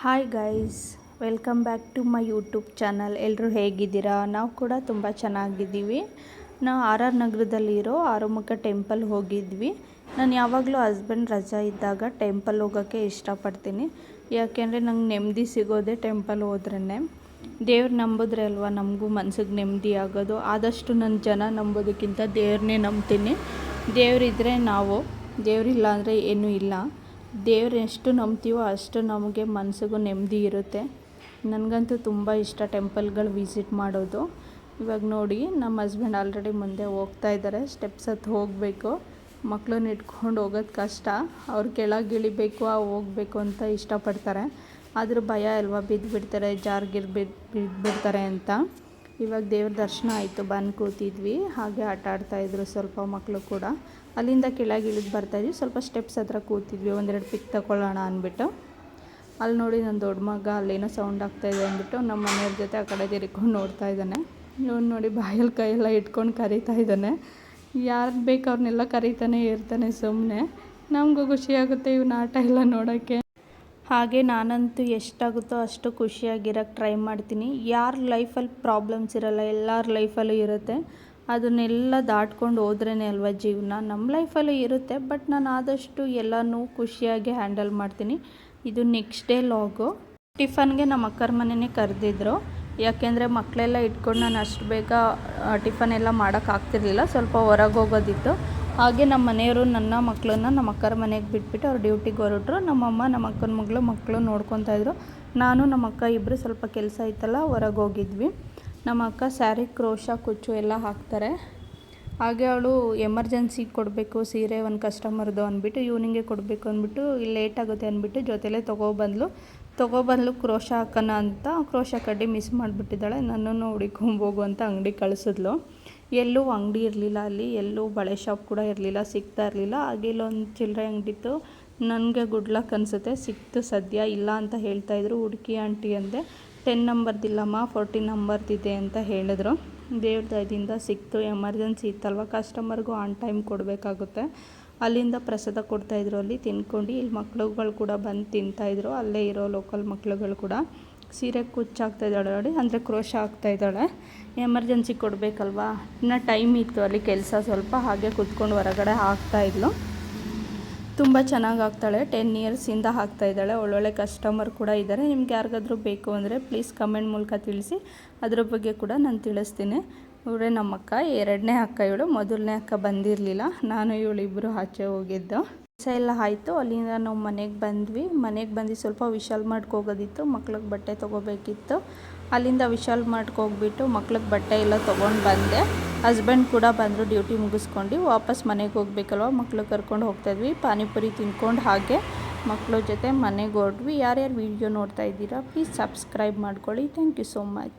Hi guys welcome back to my YouTube channel ಎಲ್ಲರೂ ಹೇಗಿದ್ದೀರಾ? ನಾವು ಕೂಡ ತುಂಬ ಚೆನ್ನಾಗಿದ್ದೀವಿ. ನಾವು ಆರ್ ಆರ್ ನಗರದಲ್ಲಿರೋ ಆರುಮುಖ ಟೆಂಪಲ್ ಹೋಗಿದ್ವಿ. ನಾನು ಯಾವಾಗಲೂ ಹಸ್ಬೆಂಡ್ ರಜಾ ಇದ್ದಾಗ ಟೆಂಪಲ್ ಹೋಗೋಕ್ಕೆ ಇಷ್ಟಪಡ್ತೀನಿ. ಯಾಕೆಂದರೆ ನಂಗೆ ನೆಮ್ಮದಿ ಸಿಗೋದೇ ಟೆಂಪಲ್ ಹೋದ್ರೇ ದೇವ್ರು ನಂಬಿದ್ರೆ ಅಲ್ವಾ ನಮಗೂ ಮನ್ಸಿಗೆ ನೆಮ್ಮದಿ ಆಗೋದು. ಆದಷ್ಟು ನನ್ನ ಜನ ನಂಬೋದಕ್ಕಿಂತ ದೇವ್ರನ್ನೇ ನಂಬ್ತೀನಿ. ದೇವರಿದ್ದರೆ ನಾವು ದೇವರಿಲ್ಲ ಅಂದರೆ ಏನೂ ಇಲ್ಲ. ದೇವ್ರು ಎಷ್ಟು ನಂಬ್ತೀವೋ ಅಷ್ಟು ನಮಗೆ ಮನಸ್ಸಿಗೂ ನೆಮ್ಮದಿ ಇರುತ್ತೆ. ನನಗಂತೂ ತುಂಬ ಇಷ್ಟ ಟೆಂಪಲ್ಗಳು ವಿಸಿಟ್ ಮಾಡೋದು. ಇವಾಗ ನೋಡಿ ನಮ್ಮ ಹಸ್ಬೆಂಡ್ ಆಲ್ರೆಡಿ ಮುಂದೆ ಹೋಗ್ತಾ ಇದ್ದಾರೆ ಸ್ಟೆಪ್ಸ್ ಹತ್ತು ಹೋಗಬೇಕು. ಮಕ್ಕಳನ್ನ ಇಟ್ಕೊಂಡು ಹೋಗೋದು ಕಷ್ಟ. ಅವ್ರು ಕೆಳಗೆ ಇಳಿಬೇಕು ಹೋಗಬೇಕು ಅಂತ ಇಷ್ಟಪಡ್ತಾರೆ. ಆದರೂ ಭಯ ಅಲ್ವಾ ಬಿದ್ದುಬಿಡ್ತಾರೆ ಜಾರ್ಗಿರ್ ಬಿದ್ದು ಬಿದ್ದುಬಿಡ್ತಾರೆ ಅಂತ. ಇವಾಗ ದೇವ್ರ ದರ್ಶನ ಆಯಿತು, ಬಂದು ಕೂತಿದ್ವಿ. ಹಾಗೆ ಆಟ ಆಡ್ತಾಯಿದ್ರು ಸ್ವಲ್ಪ ಮಕ್ಕಳು ಕೂಡ. ಅಲ್ಲಿಂದ ಕೆಳಗೆ ಇಳಿದು ಬರ್ತಾಯಿದ್ವಿ ಸ್ವಲ್ಪ ಸ್ಟೆಪ್ಸ್ ಹತ್ರ ಕೂತಿದ್ವಿ. ಒಂದೆರಡು ಪಿಕ್ ತಗೊಳ್ಳೋಣ ಅಂದ್ಬಿಟ್ಟು. ಅಲ್ಲಿ ನೋಡಿ ನನ್ನ ದೊಡ್ಡ ಮಗ, ಅಲ್ಲೇನೋ ಸೌಂಡ್ ಆಗ್ತಾಯಿದೆ ಅಂದ್ಬಿಟ್ಟು ನಮ್ಮ ಮನೆಯವ್ರ ಜೊತೆ ಆ ಕಡೆ ತಿರ್ಕೊಂಡು ನೋಡ್ತಾ ಇದ್ದಾನೆ. ಇವನು ನೋಡಿ ಬಾಯಲ್ಲಿ ಕೈಯೆಲ್ಲ ಇಟ್ಕೊಂಡು ಕರೀತಾ ಇದ್ದಾನೆ. ಯಾರು ಬೇಕು ಅವ್ರನ್ನೆಲ್ಲ ಕರೀತಾನೆ ಇರ್ತಾನೆ ಸುಮ್ಮನೆ ನಮಗೂ ಖುಷಿಯಾಗುತ್ತೆ ಇವನ ಆಟ ಎಲ್ಲ ನೋಡೋಕ್ಕೆ. ಹಾಗೆ ನಾನಂತೂ ಎಷ್ಟಾಗುತ್ತೋ ಅಷ್ಟು ಖುಷಿಯಾಗಿರೋಕ್ಕೆ ಟ್ರೈ ಮಾಡ್ತೀನಿ. ಯಾರ ಲೈಫಲ್ಲಿ ಪ್ರಾಬ್ಲಮ್ಸ್ ಇರಲ್ಲ, ಎಲ್ಲರ ಲೈಫಲ್ಲೂ ಇರುತ್ತೆ. ಅದನ್ನೆಲ್ಲ ದಾಟ್ಕೊಂಡು ಹೋದ್ರೇ ಅಲ್ವಾ ಜೀವನ? ನಮ್ಮ ಲೈಫಲ್ಲೂ ಇರುತ್ತೆ, ಬಟ್ ನಾನು ಆದಷ್ಟು ಎಲ್ಲನೂ ಖುಷಿಯಾಗಿ ಹ್ಯಾಂಡಲ್ ಮಾಡ್ತೀನಿ. ಇದು ನೆಕ್ಸ್ಟ್ ಡೇ ಲಾಗು. ಟಿಫನ್ಗೆ ನಮ್ಮ ಅಕ್ಕರ ಮನೆಯೇ ಕರೆದಿದ್ರು. ಯಾಕೆಂದರೆ ಮಕ್ಕಳೆಲ್ಲ ಇಟ್ಕೊಂಡು ನಾನು ಅಷ್ಟು ಬೇಗ ಟಿಫನ್ ಎಲ್ಲ ಮಾಡೋಕ್ಕಾಗ್ತಿರ್ಲಿಲ್ಲ ಸ್ವಲ್ಪ ಹೊರಗೆ ಹೋಗೋದಿತ್ತು. ಹಾಗೆ ನಮ್ಮ ಮನೆಯವರು, ನನ್ನ ಮಕ್ಕಳನ್ನ ನಮ್ಮ ಅಕ್ಕರ ಮನೆಗೆ ಬಿಟ್ಬಿಟ್ಟು ಅವ್ರು ಡ್ಯೂಟಿಗೆ ಹೊರಟ್ರು. ನಮ್ಮಮ್ಮ, ನಮ್ಮ ಅಕ್ಕನ ಮಗಳು, ಮಕ್ಕಳು ನೋಡ್ಕೊತಾ ಇದ್ರು. ನಾನು, ನಮ್ಮ ಅಕ್ಕ ಇಬ್ಬರು ಸ್ವಲ್ಪ ಕೆಲಸ ಇತ್ತಲ್ಲ, ಹೊರಗೆ ಹೋಗಿದ್ವಿ. ನಮ್ಮ ಅಕ್ಕ ಸ್ಯಾರಿ, ಕ್ರೋಶ, ಕುಚ್ಚು ಎಲ್ಲ ಹಾಕ್ತಾರೆ. ಹಾಗೆ ಅವಳು ಎಮರ್ಜೆನ್ಸಿಗೆ ಕೊಡಬೇಕು, ಸೀರೆ ಒಂದು ಕಸ್ಟಮರ್ದು ಅಂದ್ಬಿಟ್ಟು ಈವ್ನಿಂಗೇ ಕೊಡಬೇಕು ಅಂದ್ಬಿಟ್ಟು ಲೇಟ್ ಆಗುತ್ತೆ ಅಂದ್ಬಿಟ್ಟು ಜೊತೆಲೇ ತೊಗೊಬಂದ್ಲು ತೊಗೊಬಂದ್ಲು ಕ್ರೋಶ ಹಾಕೋಣ ಅಂತ. ಕ್ರೋಶ ಕಡ್ಡಿ ಮಿಸ್ ಮಾಡಿಬಿಟ್ಟಿದ್ದಾಳೆ. ನನ್ನನ್ನು ಹುಡಿಕೊಂಬೋಗು ಅಂತ ಅಂಗಡಿ ಕಳಿಸಿದ್ಲು. ಎಲ್ಲೂ ಅಂಗಡಿ ಇರಲಿಲ್ಲ ಅಲ್ಲಿ. ಎಲ್ಲೂ ಬಳೆ ಶಾಪ್ ಕೂಡ ಇರಲಿಲ್ಲ. ಸಿಗ್ತಾ ಇರಲಿಲ್ಲ. ಹಾಗೆ ಇಲ್ಲೊಂದು ಚಿಲ್ಲರೆ ಅಂಗಡಿ ಇತ್ತು ನನಗೆ ಗುಡ್ ಲಕ್ ಅನಿಸುತ್ತೆ. ಸಿಕ್ತು ಸದ್ಯ. ಇಲ್ಲ ಅಂತ ಹೇಳ್ತಾಯಿದ್ರು ಹುಡುಕಿ ಆಂಟಿ ಅಂದೆ, ಟೆನ್ ನಂಬರ್ದಿಲ್ಲಮ್ಮ ಫೋರ್ಟೀನ್ ನಂಬರ್ದಿದೆ ಅಂತ ಹೇಳಿದ್ರು. ದೇವ್ರ ದಯದಿಂದ ಸಿಕ್ತು. ಎಮರ್ಜೆನ್ಸಿ ಇತ್ತಲ್ವ? ಕಸ್ಟಮರ್ಗೂ ಆನ್ ಟೈಮ್ ಕೊಡಬೇಕಾಗುತ್ತೆ. ಅಲ್ಲಿಂದ ಪ್ರಸಾದ ಕೊಡ್ತಾಯಿದ್ರು ಅಲ್ಲಿ ತಿನ್ಕೊಂಡು ಇಲ್ಲಿ ಮಕ್ಳುಗಳು ಕೂಡ ಬಂದು ತಿಂತಾಯಿದ್ರು ಅಲ್ಲೇ ಇರೋ ಲೋಕಲ್ ಮಕ್ಳುಗಳು ಕೂಡ ಸೀರೆ ಕುಚ್ಚಾಗ್ತಾ ಇದ್ದಾಳೆ ನೋಡಿ. ಅಂದರೆ ಕ್ರೋಶ ಆಗ್ತಾ ಇದ್ದಾಳೆ. ಎಮರ್ಜೆನ್ಸಿ ಕೊಡಬೇಕಲ್ವಾ? ಇನ್ನು ಟೈಮ್ ಇತ್ತು. ಅಲ್ಲಿ ಕೆಲಸ ಸ್ವಲ್ಪ ಹಾಗೆ ಕುತ್ಕೊಂಡು ಹೊರಗಡೆ ಇದ್ಲು. ತುಂಬ ಚೆನ್ನಾಗಿ ಆಗ್ತಾಳೆ ಟೆನ್ ಇಯರ್ಸಿಂದ ಹಾಕ್ತಾ ಇದ್ದಾಳೆ. ಒಳ್ಳೊಳ್ಳೆ ಕಸ್ಟಮರ್ ಕೂಡ ಇದ್ದಾರೆ ನಿಮ್ಗೆ ಯಾರಿಗಾದ್ರೂ ಬೇಕು ಅಂದರೆ ಪ್ಲೀಸ್ ಕಮೆಂಟ್ ಮೂಲಕ ತಿಳಿಸಿ. ಅದ್ರ ಬಗ್ಗೆ ಕೂಡ ನಾನು ತಿಳಿಸ್ತೀನಿ. ಇವರೇ ನಮ್ಮ ಅಕ್ಕ. ಎರಡನೇ ಅಕ್ಕ ಇವಳು. ಮೊದಲನೇ ಅಕ್ಕ ಬಂದಿರಲಿಲ್ಲ. ನಾನು ಇವಳಿಬ್ಬರು ಆಚೆ ಹೋಗಿದ್ದು. ಕೆಲಸ ಎಲ್ಲ ಆಯಿತು. ಅಲ್ಲಿಂದ ನಾವು ಮನೆಗೆ ಬಂದ್ವಿ. ಮನೆಗೆ ಬಂದು ಸ್ವಲ್ಪ ವಿಶಾಲ್ ಹೋಗೋದಿತ್ತು. ಮಕ್ಳಿಗೆ ಬಟ್ಟೆ ತೊಗೋಬೇಕಿತ್ತು. ಅಲ್ಲಿಂದ ವಿಶಾಲ್ ಹೋಗ್ಬಿಟ್ಟು ಮಕ್ಳಿಗೆ ಬಟ್ಟೆ ಎಲ್ಲ ತೊಗೊಂಡು ಬಂದೆ. ಹಸ್ಬೆಂಡ್ ಕೂಡ ಬಂದರು ಡ್ಯೂಟಿ ಮುಗಿಸ್ಕೊಂಡು. ವಾಪಸ್ ಮನೆಗೆ ಹೋಗ್ಬೇಕಲ್ವ? ಮಕ್ಳು ಕರ್ಕೊಂಡು ಹೋಗ್ತಾಯಿದ್ವಿ ಪಾನಿಪುರಿ ತಿನ್ಕೊಂಡು ಹಾಗೆ ಮಕ್ಕಳ ಜೊತೆ ಮನೆಗೆ ಹೊರಟ್ವಿ. ಯಾರ್ಯಾರು ವೀಡಿಯೋ ನೋಡ್ತಾ ಇದ್ದೀರಾ, ಪ್ಲೀಸ್ ಸಬ್ಸ್ಕ್ರೈಬ್ ಮಾಡ್ಕೊಳ್ಳಿ. Thank you so much.